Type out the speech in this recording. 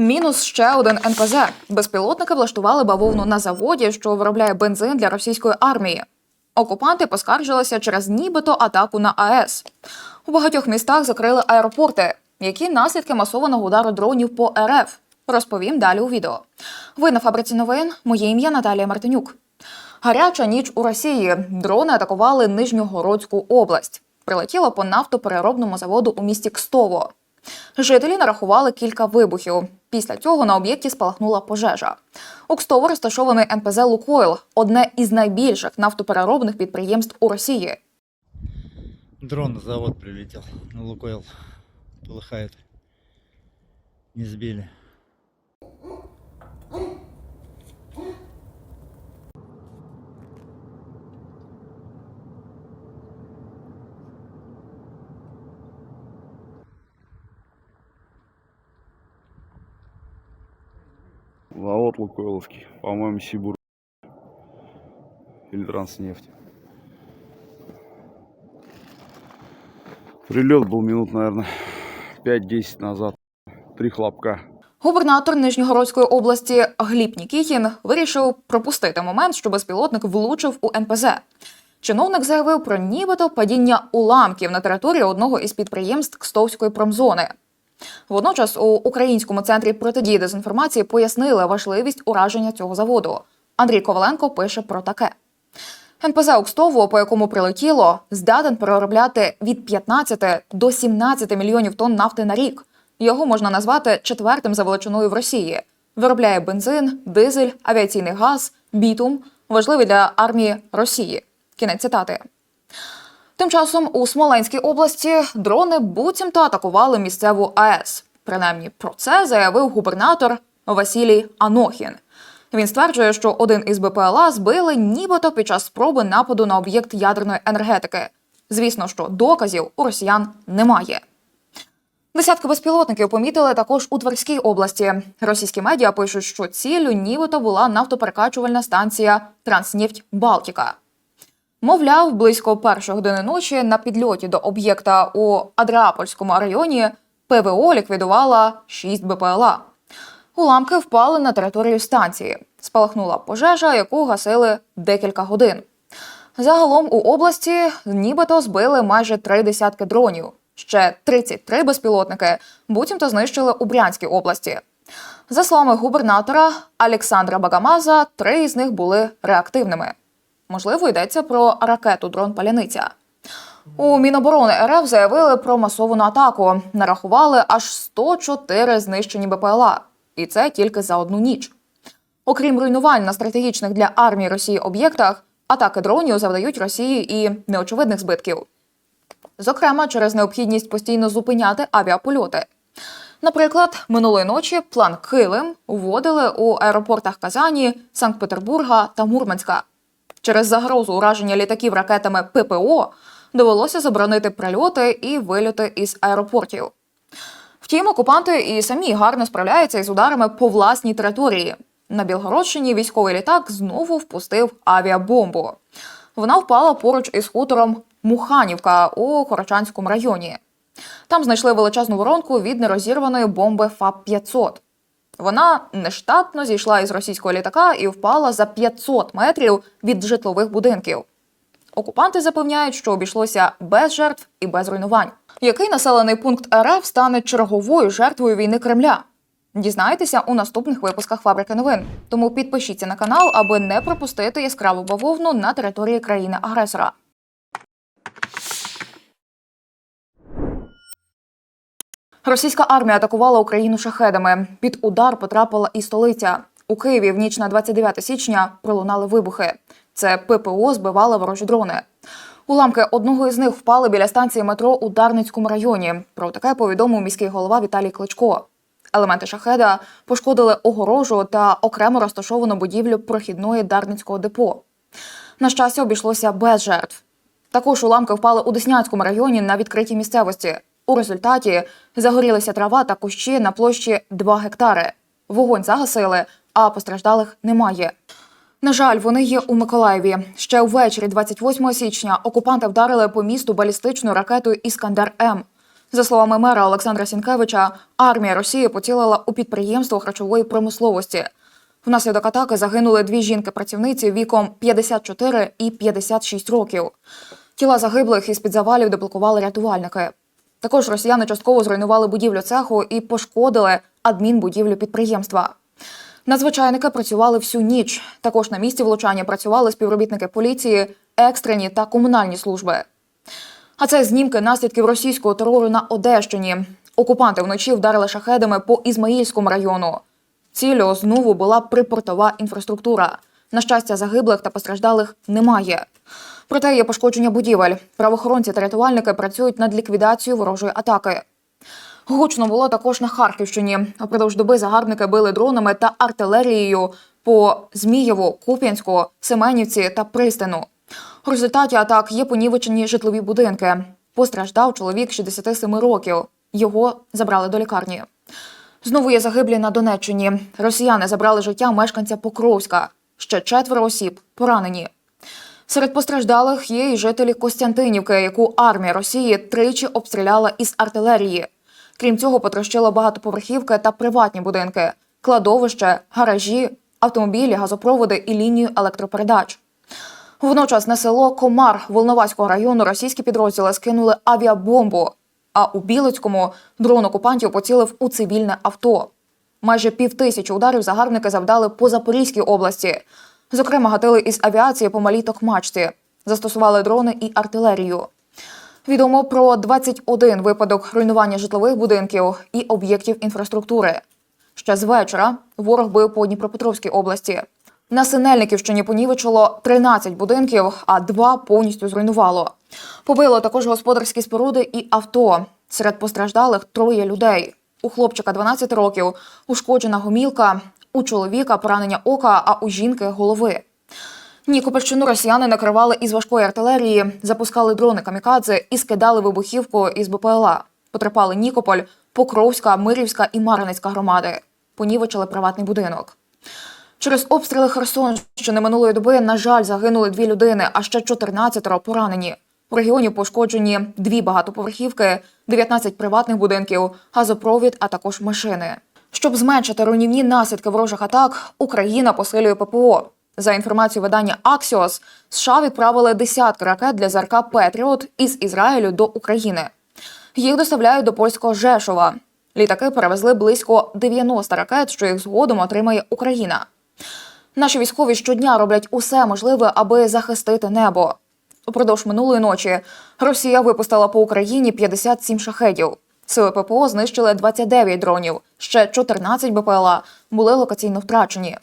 Мінус ще один НПЗ. Безпілотники влаштували бавовну на заводі, що виробляє бензин для російської армії. Окупанти поскаржилися через нібито атаку на АЕС. У багатьох містах закрили аеропорти. Які наслідки масованого удару дронів по РФ? Розповім далі у відео. Ви на фабриці новин. Моє ім'я Наталія Мартинюк. Гаряча ніч у Росії. Дрони атакували Нижньогородську область. Прилетіло по нафтопереробному заводу у місті Кстово. Жителі нарахували кілька вибухів. Після цього на об'єкті спалахнула пожежа. У Кстово розташований НПЗ Лукойл одне із найбільших нафтопереробних підприємств у Росії. Дрон на завод прилетів на Лукойл. Полыхает. Не сбили. Завод Лукойловский, по-моему, Сибур. Или Транснефть. Прилет был минут, наверное, 5-10 назад. Три хлопка. Губернатор Нижньогородської області Гліб Нікітін вирішив пропустити момент, що безпілотник влучив у НПЗ. Чиновник заявив про нібито падіння уламків на території одного із підприємств Кстовської промзони. Водночас у українському центрі протидії дезінформації пояснили важливість ураження цього заводу. Андрій Коваленко пише про таке. НПЗ Укстово, по якому прилетіло, здатен переробляти від 15 до 17 мільйонів тонн нафти на рік. Його можна назвати четвертим за величиною в Росії. Виробляє бензин, дизель, авіаційний газ, бітум, важливий для армії Росії. Кінець цитати. Тим часом у Смоленській області дрони буцімто атакували місцеву АЕС. Принаймні про це заявив губернатор Василій Анохін. Він стверджує, що один із БПЛА збили нібито під час спроби нападу на об'єкт ядерної енергетики. Звісно, що доказів у росіян немає. Десятки безпілотників помітили також у Тверській області. Російські медіа пишуть, що ціллю нібито була нафтоперекачувальна станція Транснефть Балтіка. Мовляв, близько першої години ночі на підльоті до об'єкта у Адріапольському районі ПВО ліквідувала 6 БПЛА. Уламки впали на територію станції. Спалахнула пожежа, яку гасили декілька годин. Загалом у області нібито збили майже три десятки дронів. Ще 33 безпілотники буцімто знищили у Брянській області. За словами губернатора Олександра Багамаза, три із них були реактивними. Можливо, йдеться про ракету дрон Паляниця. У Міноборони РФ заявили про масовану атаку. Нарахували аж 104 знищені БПЛА. І це тільки за одну ніч. Окрім руйнувань на стратегічних для армії Росії об'єктах, атаки дронів завдають Росії і неочевидних збитків. Зокрема, через необхідність постійно зупиняти авіапольоти. Наприклад, минулої ночі план Килим вводили у аеропортах Казані, Санкт-Петербурга та Мурманська. Через загрозу ураження літаків ракетами ППО довелося заборонити прильоти і вильоти із аеропортів. Втім, окупанти і самі гарно справляються із ударами по власній території. На Білгородщині військовий літак знову впустив авіабомбу. Вона впала поруч із хутором Муханівка у Корочанському районі. Там знайшли величезну воронку від нерозірваної бомби ФАП-500. Вона нештатно зійшла із російського літака і впала за 500 метрів від житлових будинків. Окупанти запевняють, що обійшлося без жертв і без руйнувань. Який населений пункт РФ стане черговою жертвою війни Кремля? Дізнайтеся у наступних випусках фабрики новин. Тому підпишіться на канал, аби не пропустити яскраву бавовну на території країни-агресора. Російська армія атакувала Україну шахедами. Під удар потрапила і столиця. У Києві в ніч на 29 січня пролунали вибухи. Це ППО збивали ворожі дрони. Уламки одного із них впали біля станції метро у Дарницькому районі. Про таке повідомив міський голова Віталій Кличко. Елементи шахеда пошкодили огорожу та окремо розташовану будівлю прохідної Дарницького депо. На щастя, обійшлося без жертв. Також уламки впали у Деснянському районі на відкритій місцевості. У результаті загорілися трава та кущі на площі 2 гектари. Вогонь загасили, а постраждалих немає. На жаль, вони є у Миколаєві. Ще увечері, 28 січня, окупанти вдарили по місту балістичною ракетою Іскандер М. За словами мера Олександра Сінкевича, армія Росії поцілила у підприємство харчової промисловості. Внаслідок атаки загинули дві жінки-працівниці віком 54 і 56 років. Тіла загиблих із під завалів деблокували рятувальники. Також росіяни частково зруйнували будівлю цеху і пошкодили адмінбудівлю підприємства. Надзвичайники працювали всю ніч. Також на місці влучання працювали співробітники поліції, екстрені та комунальні служби. А це знімки наслідків російського терору на Одещині. Окупанти вночі вдарили шахедами по Ізмаїльському району. Ціллю знову була припортова інфраструктура. На щастя, загиблих та постраждалих немає. Проте є пошкодження будівель. Правоохоронці та рятувальники працюють над ліквідацією ворожої атаки. Гучно було також на Харківщині. Упродовж доби загарбники били дронами та артилерією по Змієву, Куп'янську, Семенівці та Пристину. У результаті атак є понівечені житлові будинки. Постраждав чоловік 67 років. Його забрали до лікарні. Знову є загиблі на Донеччині. Росіяни забрали життя мешканця Покровська. Ще четверо осіб поранені. Серед постраждалих є і жителі Костянтинівки, яку армія Росії тричі обстріляла із артилерії. Крім цього, потрощило багатоповерхівки та приватні будинки, кладовище, гаражі, автомобілі, газопроводи і лінію електропередач. Водночас на село Комар Волноваського району російські підрозділи скинули авіабомбу, а у Білицькому дрон окупантів поцілив у цивільне авто. Майже півтисячі ударів загарбники завдали по Запорізькій області. Зокрема, гатили із авіації по малій Токмачці, застосували дрони і артилерію. Відомо про 21 випадок руйнування житлових будинків і об'єктів інфраструктури. Ще з вечора ворог бив по Дніпропетровській області. На Синельниківщині понівечило 13 будинків, а два повністю зруйнувало. Побило також господарські споруди і авто. Серед постраждалих троє людей. У хлопчика 12 років ушкоджена гомілка, у чоловіка поранення ока, а у жінки голови. Нікопольщину росіяни накривали із важкої артилерії, запускали дрони камікадзе і скидали вибухівку із БПЛА. Потрапали Нікополь, Покровська, Мирівська і Мар'їнецька громади. Понівечили приватний будинок. Через обстріли Херсонщини минулої доби, на жаль, загинули дві людини, а ще 14 поранені. У регіоні пошкоджені дві багатоповерхівки, 19 приватних будинків, газопровід, а також машини. Щоб зменшити руйнівні наслідки ворожих атак, Україна посилює ППО. За інформацією видання Axios, США відправили десятки ракет для ЗРК Петріот із Ізраїлю до України. Їх доставляють до польського Жешова. Літаки перевезли близько 90 ракет, що їх згодом отримає Україна. Наші військові щодня роблять усе можливе, аби захистити небо. Упродовж минулої ночі Росія випустила по Україні 57 шахедів. Сили ППО знищили 29 дронів. Ще 14 БПЛА були локаційно втрачені.